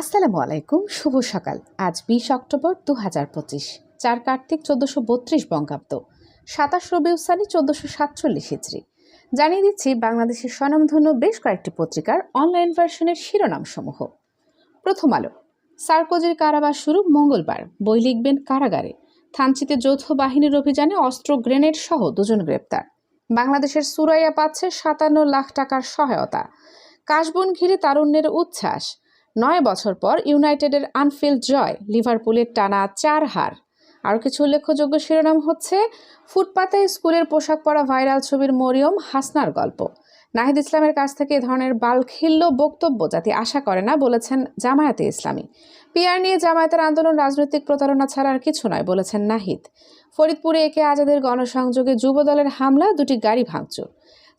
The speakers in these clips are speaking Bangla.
আসসালামু আলাইকুম, শুভ সকাল। আজ বিশ অক্টোবর দু হাজার পঁচিশ, চার কার্তিক চোদ্দশো বত্রিশ বঙ্গাব্দ, সাতাশ রবিউসানি চোদ্দশো সাতচল্লিশ হিজড়ি জানিয়ে দিচ্ছি, বাংলাদেশের স্বনামধন্য বেশ কয়েকটি পত্রিকার অনলাইন ভার্সনের শিরোনামসমূহ। প্রথম আলো, সার্কোজির কারাবাস শুরু মঙ্গলবার, বই লিখবেন কারাগারে, থানচিতে যৌথ বাহিনীর অভিযানে অস্ত্র, গ্রেনেড সহ দুজন গ্রেপ্তার। বাংলাদেশের সুরাইয়া পাচ্ছে সাতান্ন লাখ টাকার সহায়তা। কাশবন ঘিরে তারুণ্যের উচ্ছ্বাস। নয় বছর পর ইউনাইটেডের আনফিল্ড জয়, লিভারপুলের টানা চার হার। আরও কিছু উল্লেখযোগ্য শিরোনাম হচ্ছে, ফুটপাতে স্কুলের পোশাক পরা ভাইরাল ছবির মরিয়ম হাসনার গল্প। নাহিদ ইসলামের কাছ থেকে এ ধরনের বালখিল্য বক্তব্য জাতি আশা করে না বলেছেন জামায়াতে ইসলামী। পিয়ার নিয়ে জামায়াতের আন্দোলন রাজনৈতিক প্রতারণা ছাড়া আর কিছু নয় বলেছেন নাহিদ। ফরিদপুরে একে আজাদের গণসংযোগে যুবদলের হামলা, দুটি গাড়ি ভাঙচুর।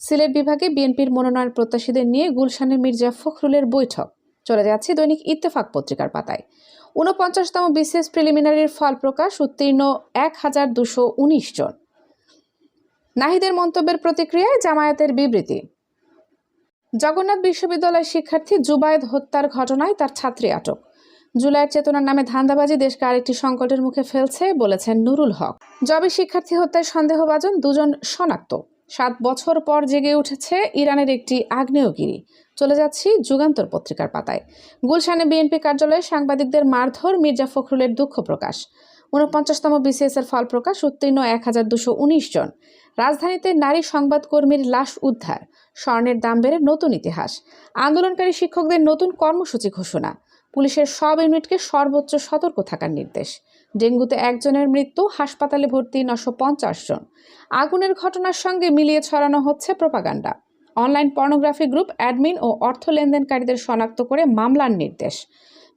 সিলেট বিভাগে বিএনপির মনোনয়ন প্রত্যাশীদের নিয়ে গুলশানের মির্জা ফখরুলের বৈঠক। চলে যাচ্ছে দৈনিক ইত্তেফাক পত্রিকার পাতায়। ঊনপঞ্চাশতম বিসিএস প্রিলিমিনারির ফল প্রকাশ, উত্তীর্ণ এক হাজার দুশো উনিশ জন। নাহিদের মন্তব্যের প্রতিক্রিয়ায় জামায়াতের বিবৃতি। জগন্নাথ বিশ্ববিদ্যালয়ের শিক্ষার্থী জুবায়েদ হত্যার ঘটনায় তার ছাত্রী আটক। জুলাইয়ের চেতনার নামে ধান্দাবাজি দেশকে আরেকটি সংকটের মুখে ফেলছে, বলেছেন নুরুল হক। জবে শিক্ষার্থী হত্যায় সন্দেহভাজন দুজন শনাক্ত। সাত বছর পর জেগে উঠেছে ইরানের একটি আগ্নেয়গিরি। চলে যাচ্ছি যুগান্তর পত্রিকার পাতায়। গুলশানে বিএনপি কার্যালয়ে সাংবাদিকদের মারধর মির্জা ফখরুলের দুঃখ প্রকাশ। ঊনপঞ্চাশতম বিসিএস এর ফল প্রকাশ, উত্তীর্ণ এক হাজার দুশো উনিশ জন। রাজধানীতে নারী সংবাদকর্মীর লাশ উদ্ধার, স্বর্ণের দাম বেড়ে নতুন ইতিহাস। আন্দোলনকারী শিক্ষকদের নতুন কর্মসূচি ঘোষণা। পুলিশের সব ইউনিটকে সর্বোচ্চ সতর্ক থাকার নির্দেশ। ডেঙ্গুতে একজনের মৃত্যু, হাসপাতালে ভর্তি নশো পঞ্চাশ জন। আগুনের ঘটনার সঙ্গে মিলিয়ে ছড়ানো হচ্ছে propaganda. Online pornography group admin ও অর্থ লেনদেনকারীদের শনাক্ত করে মামলার নির্দেশ।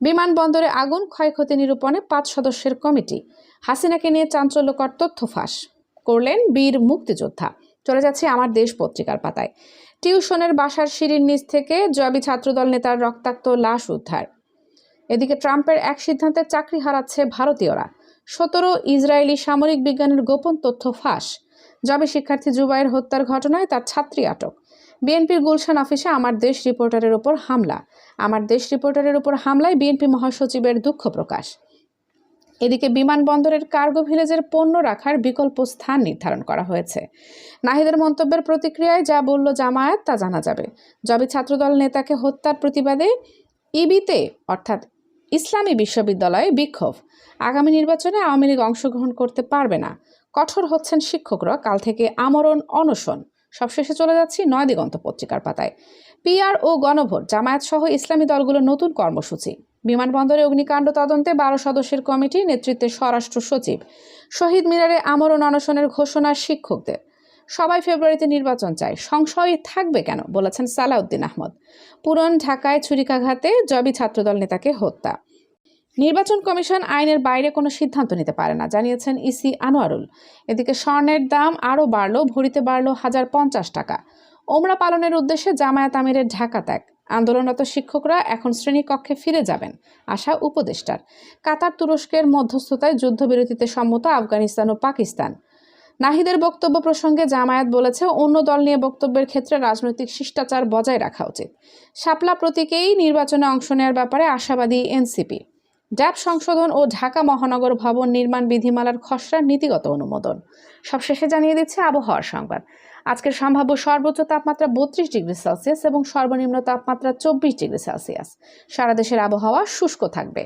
বিমানবন্দরে আগুন, ক্ষয়ক্ষতি নিরূপণে পাঁচ সদস্যের কমিটি। হাসিনাকে নিয়ে চাঞ্চল্যকর তথ্য ফাঁস। করলেন বীর মুক্তিযোদ্ধা। চলে যাচ্ছে আমার দেশ পত্রিকার পাতায়। টিউশনের বাসার সিঁড়ির নিচ থেকে জবি ছাত্রদল নেতার রক্তাক্ত লাশ উদ্ধার। এদিকে ট্রাম্পের এক সিদ্ধান্তে চাকরি হারাচ্ছে ভারতীয়রা। সতেরো ইসরায়েলি সামরিক বিজ্ঞানের গোপন তথ্য ফাঁস। জবে শিক্ষার্থী জুবাইয়ের হত্যার ঘটনায় তার ছাত্রী আটক। বিএনপির গুলশান অফিসে আমার দেশ রিপোর্টারের ওপর হামলা। আমার দেশ রিপোর্টারের ওপর হামলায় বিএনপি মহাসচিবের দুঃখ প্রকাশ। এদিকে বিমানবন্দরের কার্গো ভিলেজের পণ্য রাখার বিকল্প স্থান নির্ধারণ করা হয়েছে। নাহিদের মন্তব্যের প্রতিক্রিয়ায় যা বলল জামায়াত তা জানা যাবে। জবি ছাত্রদল নেতাকে হত্যার প্রতিবাদে ইবিতে, অর্থাৎ ইসলামী বিশ্ববিদ্যালয়ে বিক্ষোভ। আগামী নির্বাচনে আওয়ামী লীগ অংশগ্রহণ করতে পারবে না। কঠোর হচ্ছেন শিক্ষকরা, কাল থেকে আমরণ, অনশন। সবশেষে চলে যাচ্ছি নয় দিগন্ত পত্রিকার পাতায়। পিআর ও গণভোট জামায়াত সহ ইসলামী দলগুলোর নতুন কর্মসূচি। বিমানবন্দরে অগ্নিকাণ্ড তদন্তে বারো সদস্যের কমিটি নেতৃত্বে স্বরাষ্ট্র সচিব। শহীদ মিনারে আমরণ অনশনের ঘোষণা শিক্ষকদের। সবাই ফেব্রুয়ারিতে নির্বাচন চায়। সংশয় থাকবে কেন? বলেছেন সালাউদ্দিন আহমদ। পুরন ঢাকায় ছুরিকাঘাতে জবি ছাত্রদল নেতাকে হত্যা। নির্বাচন কমিশন আইনের বাইরে কোনো সিদ্ধান্ত নিতে পারে না, জানিয়েছেন ইসি আনোয়ারুল। এদিকে স্বর্ণের দাম আরও বাড়ল ভরিতে বাড়ল হাজার পঞ্চাশ টাকা। ওমরা পালনের উদ্দেশ্যে জামায়াত আমিরের ঢাকা ত্যাগ। আন্দোলনরত শিক্ষকরা এখন শ্রেণীকক্ষে ফিরে যাবেন, আশা উপদেষ্টার। কাতার তুরস্কের মধ্যস্থতায় যুদ্ধবিরতিতে সম্মত আফগানিস্তান ও পাকিস্তান। নাহিদের বক্তব্য প্রসঙ্গে জামায়াত বলেছে, অন্য দল নিয়ে বক্তব্যের ক্ষেত্রে রাজনৈতিক শিষ্টাচার বজায় রাখা উচিত। শাপলা প্রতীকেই নির্বাচনে অংশ নেওয়ার ব্যাপারে আশাবাদী এনসিপি। ড্যাব সংশোধন ও ঢাকা মহানগর ভবন নির্মাণ বিধিমালার খসড়ার নীতিগত অনুমোদন। সবশেষে জানিয়ে দিচ্ছে আবহাওয়ার সংবাদ। আজকের সম্ভাব্য সর্বোচ্চ তাপমাত্রা বত্রিশ ডিগ্রি সেলসিয়াস এবং সর্বনিম্ন তাপমাত্রা চব্বিশ ডিগ্রি সেলসিয়াস। সারা দেশের আবহাওয়া শুষ্ক থাকবে।